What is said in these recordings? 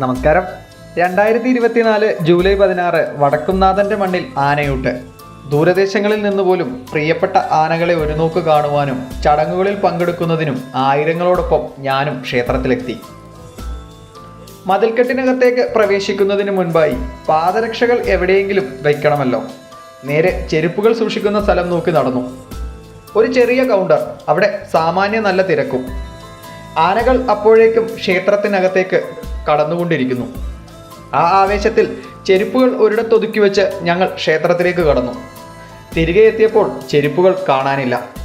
നമസ്കാരം. രണ്ടായിരത്തി ഇരുപത്തിനാല് ജൂലൈ പതിനാറ് വടക്കുംനാഥന്റെ മണ്ണിൽ ആനയൂട്ട്. ദൂരദേശങ്ങളിൽ നിന്ന് പോലും പ്രിയപ്പെട്ട ആനകളെ ഒരു നോക്ക് കാണുവാനും ചടങ്ങുകളിൽ പങ്കെടുക്കുന്നതിനും ആയിരങ്ങളോടൊപ്പം ഞാനും ക്ഷേത്രത്തിലെത്തി. മതിൽക്കെട്ടിനകത്തേക്ക് പ്രവേശിക്കുന്നതിന് മുൻപായി പാദരക്ഷകൾ എവിടെയെങ്കിലും വയ്ക്കണമല്ലോ നേരെ ചെരുപ്പുകൾ സൂക്ഷിക്കുന്ന സ്ഥലം നോക്കി നടന്നു. ഒരു ചെറിയ കൗണ്ടർ അവിടെ സാമാന്യ നല്ല തിരക്കും. ആനകൾ അപ്പോഴേക്കും ക്ഷേത്രത്തിനകത്തേക്ക് കടന്നുകൊണ്ടിരിക്കുന്നു. ആ ആവേശത്തിൽ ചെരുപ്പുകൾ ഒരിടത്തൊതുക്കി വെച്ച് ഞങ്ങൾ ക്ഷേത്രത്തിലേക്ക് കടന്നു. തിരികെ എത്തിയപ്പോൾ ചെരുപ്പുകൾ കാണാനില്ല.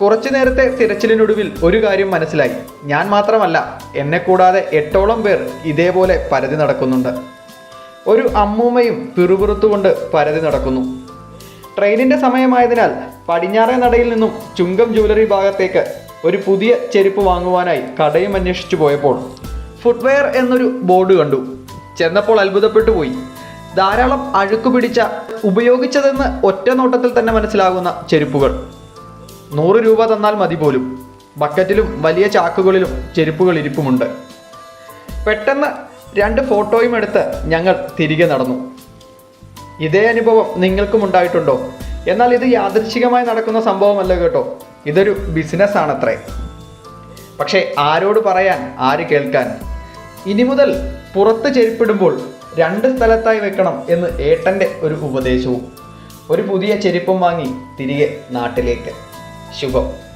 കുറച്ചു നേരത്തെ തിരച്ചിലിനൊടുവിൽ ഒരു കാര്യം മനസ്സിലായി. ഞാൻ മാത്രമല്ല എന്നെ കൂടാതെ എട്ടോളം പേർ ഇതേപോലെ പരതി നടക്കുന്നുണ്ട്. ഒരു അമ്മൂമ്മയും പിറുപിറുത്തുകൊണ്ട് പരതി നടക്കുന്നു. ട്രെയിനിന്റെ സമയമായതിനാൽ പടിഞ്ഞാറേ നടയിൽ നിന്നും ചുങ്കം ജ്വല്ലറി ഭാഗത്തേക്ക് ഒരു പുതിയ ചെരുപ്പ് വാങ്ങുവാനായി കടയും അന്വേഷിച്ചു പോയപ്പോൾ ഫുട്വെയർ എന്നൊരു ബോർഡ് കണ്ടു. ചെന്നപ്പോൾ അത്ഭുതപ്പെട്ടു പോയി. ധാരാളം അഴുക്ക് പിടിച്ച ഉപയോഗിച്ചതെന്ന് ഒറ്റ നോട്ടത്തിൽ തന്നെ മനസ്സിലാകുന്ന ചെരുപ്പുകൾ. നൂറ് രൂപ തന്നാൽ മതി പോലും. ബക്കറ്റിലും വലിയ ചാക്കുകളിലും ചെരുപ്പുകൾ ഇരിപ്പുമുണ്ട്. പെട്ടെന്ന് രണ്ട് ഫോട്ടോയും എടുത്ത് ഞങ്ങൾ തിരികെ നടന്നു. ഇതേ അനുഭവം നിങ്ങൾക്കും ഉണ്ടായിട്ടുണ്ടോ? എന്നാൽ ഇത് യാദൃശികമായി നടക്കുന്ന സംഭവമല്ല കേട്ടോ. ഇതൊരു ബിസിനസ് ആണത്രേ. പക്ഷേ ആരോട് പറയാൻ ആര് കേൾക്കാൻ? ഇനി മുതൽ പുറത്ത് ചെരുപ്പിടുമ്പോൾ രണ്ട് സ്ഥലത്തായി വെക്കണം എന്ന് ഏട്ടന്റെ ഒരു ഉപദേശവും. ഒരു പുതിയ ചെരുപ്പും വാങ്ങി തിരികെ നാട്ടിലേക്ക്. ശുഭം.